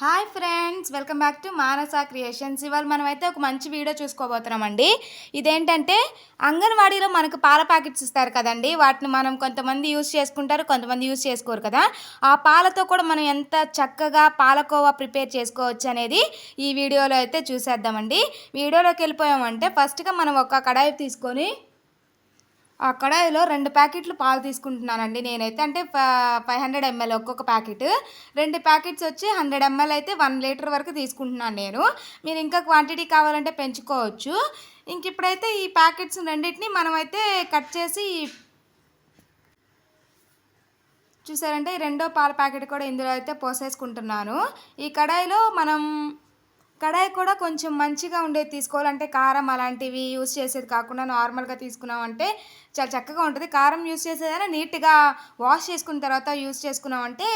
Hi friends welcome back to Manasa creations. ఇవాళ మనమైతే ఒక మంచి వీడియో చూసుకోబోతున్నామండి. ఇదేంటంటే అంగన్వాడీలో మనకు పాల ప్యాకెట్స్ ఇస్తారు కదండి. వాటిని మనం కొంతమంది యూస్ చేసుకుంటారు కొంతమంది యూస్ చేసుకోరు కదా. ఆ పాలతో కూడా మనం ఎంత చక్కగా పాలకోవా ప్రిపేర్ చేసుకోవచ్చు అనేది ఈ వీడియోలో అయితే చూసేద్దామండి. వీడియోలోకి వెళ్ళిపోయామంటే ఫస్ట్గా మనం ఒక కడాయి తీసుకొని ఆ కడాయిలో రెండు ప్యాకెట్లు పాలు తీసుకుంటున్నానండి నేనైతే. అంటే ఫైవ్ హండ్రెడ్ ఎంఎల్ ఒక్కొక్క ప్యాకెట్. రెండు ప్యాకెట్స్ వచ్చి హండ్రెడ్ ఎంఎల్ అయితే వన్ లీటర్ వరకు తీసుకుంటున్నాను నేను. మీరు ఇంకా క్వాంటిటీ కావాలంటే పెంచుకోవచ్చు. ఇంక ఇప్పుడైతే ఈ ప్యాకెట్స్ రెండింటిని మనమైతే కట్ చేసి చూసారంటే ఈ రెండో పాల ప్యాకెట్ కూడా ఇందులో అయితే పోసేసుకుంటున్నాను. ఈ కడాయిలో మనం కడాయి కూడా కొంచెం మంచిగా ఉండేది తీసుకోవాలంటే కారం అలాంటివి యూస్ చేసేది కాకుండా నార్మల్గా తీసుకున్నామంటే చాలా చక్కగా ఉంటుంది. కారం యూస్ చేసేదైనా నీట్గా వాష్ చేసుకున్న తర్వాత యూస్ చేసుకున్నామంటే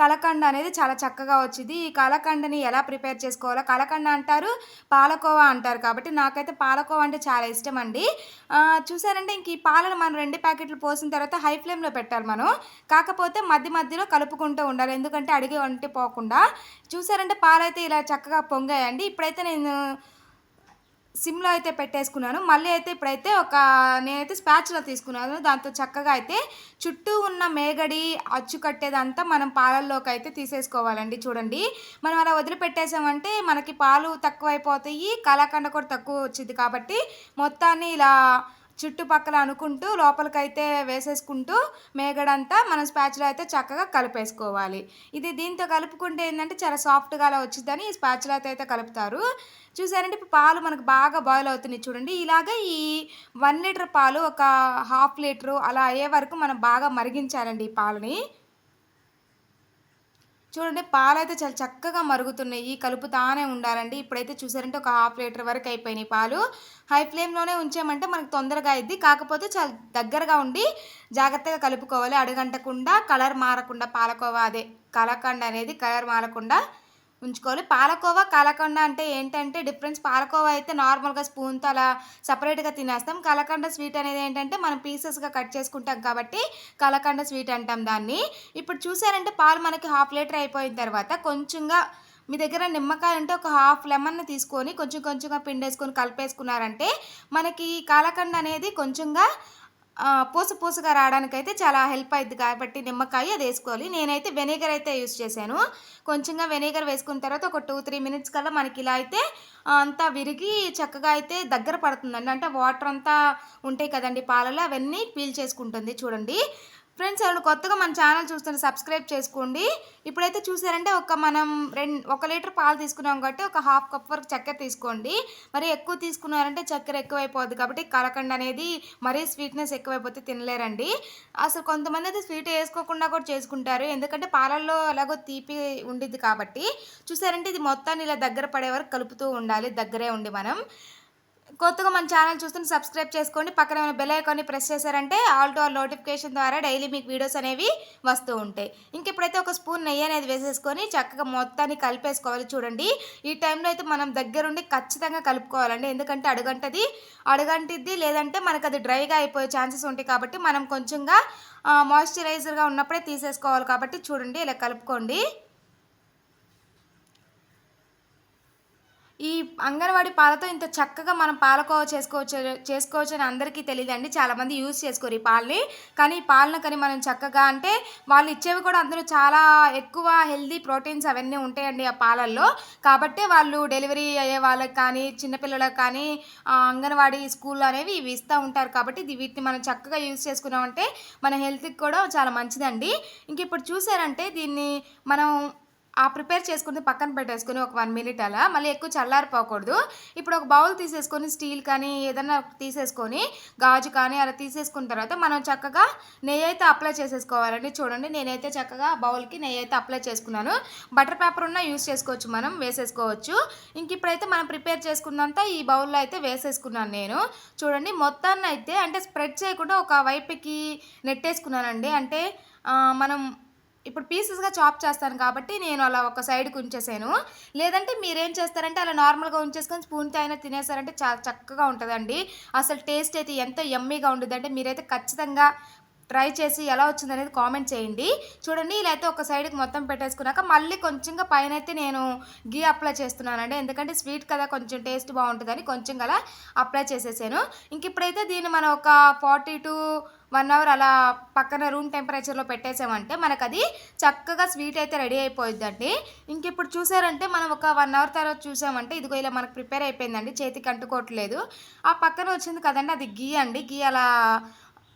కలకండ అనేది చాలా చక్కగా వచ్చింది. ఈ కలకండని ఎలా ప్రిపేర్ చేసుకోవాలో కలకండ అంటారు పాలకోవా అంటారు కాబట్టి నాకైతే పాలకోవా అంటే చాలా ఇష్టం అండి. చూసారంటే ఇంక ఈ పాలను మనం రెండు ప్యాకెట్లు పోసిన తర్వాత హై ఫ్లేమ్లో పెట్టాలి మనం. కాకపోతే మధ్య మధ్యలో కలుపుకుంటూ ఉండాలి. ఎందుకంటే అడిగి వంటి పోకుండా. చూసారంటే పాలైతే ఇలా చక్కగా పొంగాయండి. ఇప్పుడైతే నేను సిమ్లో అయితే పెట్టేసుకున్నాను. మళ్ళీ అయితే ఇప్పుడైతే ఒక నేనైతే స్పాచ్లో తీసుకున్నాను. దాంతో చక్కగా అయితే చుట్టూ ఉన్న మేగడి అచ్చు కట్టేదంతా మనం పాలల్లోకి అయితే తీసేసుకోవాలండి. చూడండి మనం అలా వదిలిపెట్టేసామంటే మనకి పాలు తక్కువైపోతాయి కళాఖండ కూడా తక్కువ వచ్చింది కాబట్టి మొత్తాన్ని ఇలా చుట్టుపక్కల అనుకుంటూ లోపలికైతే వేసేసుకుంటూ మేగడంతా మనం స్పాచ్లో అయితే చక్కగా కలిపేసుకోవాలి. ఇది దీంతో కలుపుకుంటే ఏంటంటే చాలా సాఫ్ట్గా అలా వచ్చిందని ఈ స్పాచ్లో అయితే కలుపుతారు. చూసారంటే ఇప్పుడు పాలు మనకు బాగా బాయిల్ అవుతున్నాయి చూడండి. ఇలాగ ఈ వన్ లీటర్ పాలు ఒక హాఫ్ లీటరు అలా అయ్యే వరకు మనం బాగా మరిగించాలండి ఈ పాలని. చూడండి పాలైతే చాలా చక్కగా మరుగుతున్నాయి. కలుపుతానే ఉండాలండి. ఇప్పుడైతే చూసారంటే ఒక హాఫ్ లీటర్ వరకు అయిపోయినాయి పాలు. హై ఫ్లేమ్లోనే ఉంచామంటే మనకు తొందరగా అయింది కాకపోతే చాలా దగ్గరగా ఉండి జాగ్రత్తగా కలుపుకోవాలి. అడుగంటకుండా కలర్ మారకుండా పాలకోవా అదే కలకండ అనేది కలర్ మారకుండా ఉంచుకోవాలి. పాలకోవా కలకండ అంటే ఏంటంటే డిఫరెన్స్ పాలకోవా అయితే నార్మల్గా స్పూన్తో అలా సపరేట్గా తినేస్తాం. కలకండ స్వీట్ అనేది ఏంటంటే మనం పీసెస్గా కట్ చేసుకుంటాం కాబట్టి కలకండ స్వీట్ అంటాం దాన్ని. ఇప్పుడు చూసారంటే పాలు మనకి హాఫ్ లీటర్ అయిపోయిన తర్వాత కొంచెంగా మీ దగ్గర నిమ్మకాయ అంటే ఒక హాఫ్ లెమన్ తీసుకొని కొంచెం కొంచెంగా పిండేసుకొని కలిపేసుకున్నారంటే మనకి కాలకండ అనేది కొంచెంగా పూస పూసగా రావడానికైతే చాలా హెల్ప్ అవుతుంది కాబట్టి నిమ్మకాయ అది వేసుకోవాలి. నేనైతే వెనిగర్ అయితే యూస్ చేశాను. కొంచెంగా వెనిగర్ వేసుకున్న తర్వాత ఒక టూ త్రీ మినిట్స్ కల్లా మనకి ఇలా అయితే అంతా విరిగి చక్కగా అయితే దగ్గర పడుతుందండి. అంటే వాటర్ అంతా ఉంటాయి కదండి పాలలో అవన్నీ పీల్ చేసుకుంటుంది చూడండి. ఫ్రెండ్స్ ఎవరు కొత్తగా మన ఛానల్ చూస్తుంటే సబ్స్క్రైబ్ చేసుకోండి. ఇప్పుడైతే చూసారంటే ఒక మనం రెండు ఒక లీటర్ పాలు తీసుకున్నాం కాబట్టి ఒక హాఫ్ కప్ వరకు చక్కెర తీసుకోండి. మరి ఎక్కువ తీసుకున్నారంటే చక్కెర ఎక్కువైపోద్ది కాబట్టి కలకండ అనేది మరీ స్వీట్నెస్ ఎక్కువైపోతే తినలేరండి. అసలు కొంతమంది అయితే స్వీట్ వేసుకోకుండా కూడా చేసుకుంటారు. ఎందుకంటే పాలల్లో ఎలాగో తీపి ఉండిద్ది కాబట్టి. చూసారంటే ఇది మొత్తాన్ని ఇలా దగ్గర పడే వరకు కలుపుతూ ఉండాలి దగ్గరే ఉండి మనం. కొత్తగా మన ఛానల్ చూస్తుంటే సబ్స్క్రైబ్ చేసుకోండి. పక్కన ఏమైనా బెల్ ఐకాన్ని ప్రెస్ చేశారంటే ఆల్ టు ఆల్ నోటిఫికేషన్ ద్వారా డైలీ మీకు వీడియోస్ అనేవి వస్తూ ఉంటాయి. ఇంక ఇప్పుడైతే ఒక స్పూన్ నెయ్యి అనేది వేసేసుకొని చక్కగా మొత్తాన్ని కలిపేసుకోవాలి చూడండి. ఈ టైంలో అయితే మనం దగ్గరుండి ఖచ్చితంగా కలుపుకోవాలండి. ఎందుకంటే అడుగంటది అడుగంటిద్ది లేదంటే మనకు అది డ్రైగా అయిపోయే ఛాన్సెస్ ఉంటాయి కాబట్టి మనం కొంచెంగా మాయిశ్చరైజర్గా ఉన్నప్పుడే తీసేసుకోవాలి కాబట్టి చూడండి ఇలా కలుపుకోండి. ఈ అంగన్వాడీ పాలతో ఇంత చక్కగా మనం పాలకోవ చేసుకోవచ్చు చేసుకోవచ్చు అని అందరికీ తెలియదండి. చాలామంది యూజ్ చేసుకోరు ఈ పాలని. కానీ ఈ పాలను కానీ మనం చక్కగా అంటే వాళ్ళు ఇచ్చేవి కూడా అందరూ చాలా ఎక్కువ హెల్దీ ప్రోటీన్స్ అవన్నీ ఉంటాయండి ఆ పాలల్లో. కాబట్టి వాళ్ళు డెలివరీ అయ్యే వాళ్ళకి కానీ చిన్నపిల్లలకు కానీ అంగన్వాడీ స్కూల్ అనేవి ఇవి ఇస్తూ ఉంటారు. కాబట్టి వీటిని మనం చక్కగా యూజ్ చేసుకున్నామంటే మన హెల్త్కి కూడా చాలా మంచిదండి. ఇంక ఇప్పుడు చూసారంటే దీన్ని మనం ఆ ప్రిపేర్ చేసుకుని పక్కన పెట్టేసుకొని ఒక వన్ మినిట్ అలా. మళ్ళీ ఎక్కువ చల్లారిపోకూడదు. ఇప్పుడు ఒక బౌల్ తీసేసుకొని స్టీల్ కానీ ఏదైనా తీసేసుకొని గాజు కానీ అలా తీసేసుకున్న తర్వాత మనం చక్కగా నెయ్యి అయితే అప్లై చేసేసుకోవాలండి. చూడండి నేనైతే చక్కగా బౌల్కి నెయ్యి అయితే అప్లై చేసుకున్నాను. బటర్ పేపర్ ఉన్న యూస్ చేసుకోవచ్చు మనం వేసేసుకోవచ్చు. ఇంక ఇప్పుడైతే మనం ప్రిపేర్ చేసుకున్నంత ఈ బౌల్లో అయితే వేసేసుకున్నాను నేను. చూడండి మొత్తాన్ని అయితే అంటే స్ప్రెడ్ చేయకుండా ఒక వైపుకి నెట్టేసుకున్నానండి. అంటే మనం ఇప్పుడు పీసెస్గా చాప్ చేస్తాను కాబట్టి నేను అలా ఒక సైడ్కి ఉంచేసాను. లేదంటే మీరేం చేస్తారంటే అలా నార్మల్గా ఉంచేసుకొని స్పూన్తో అయినా తినేసారంటే చాలా చక్కగా ఉంటుందండి. అసలు టేస్ట్ అయితే ఎంతో ఎమ్మీగా ఉంటుందంటే మీరైతే ఖచ్చితంగా ట్రై చేసి ఎలా వచ్చింది అనేది కామెంట్ చేయండి. చూడండి ఇలా అయితే ఒక సైడ్కి మొత్తం పెట్టేసుకున్నాక మళ్ళీ కొంచెంగా పైన అయితే నేను గీ అప్లై చేస్తున్నానండి. ఎందుకంటే స్వీట్ కదా కొంచెం టేస్ట్ బాగుంటుందని కొంచెం అలా అప్లై చేసేసాను. ఇంక ఇప్పుడైతే దీన్ని మనం ఒక ఫార్టీ టు వన్ అవర్ అలా పక్కన రూమ్ టెంపరేచర్లో పెట్టేసామంటే మనకు అది చక్కగా స్వీట్ అయితే రెడీ అయిపోయిందండి ఇంక ఇప్పుడు చూసారంటే మనం ఒక వన్ అవర్ తర్వాత చూసామంటే ఇదిగో ఇలా మనకు ప్రిపేర్ అయిపోయిందండి చేతికి అంటుకోవట్లేదు. ఆ పక్కన వచ్చింది కదండి అది గీ అండి. గీ అలా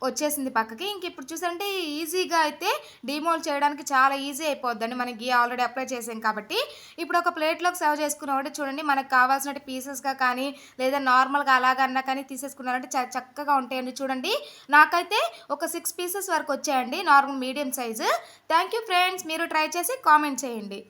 వచ్చేసింది పక్కకి. ఇంక ఇప్పుడు చూసారంటే ఈజీగా అయితే డిమోల్ చేయడానికి చాలా ఈజీ అయిపోద్దండి. మనకి గీ ఆల్రెడీ అప్లై చేసాం కాబట్టి. ఇప్పుడు ఒక ప్లేట్లోకి సర్వ్ చేసుకున్నామంటే చూడండి మనకు కావాల్సిన పీసెస్గా కానీ లేదా నార్మల్గా అలాగన్నా కానీ తీసేసుకున్నారంటే చక్కగా ఉంటాయండి చూడండి. నాకైతే ఒక సిక్స్ పీసెస్ వరకు వచ్చాయండి normal medium size. Thank you friends మీరు ట్రై చేసి కామెంట్ చేయండి.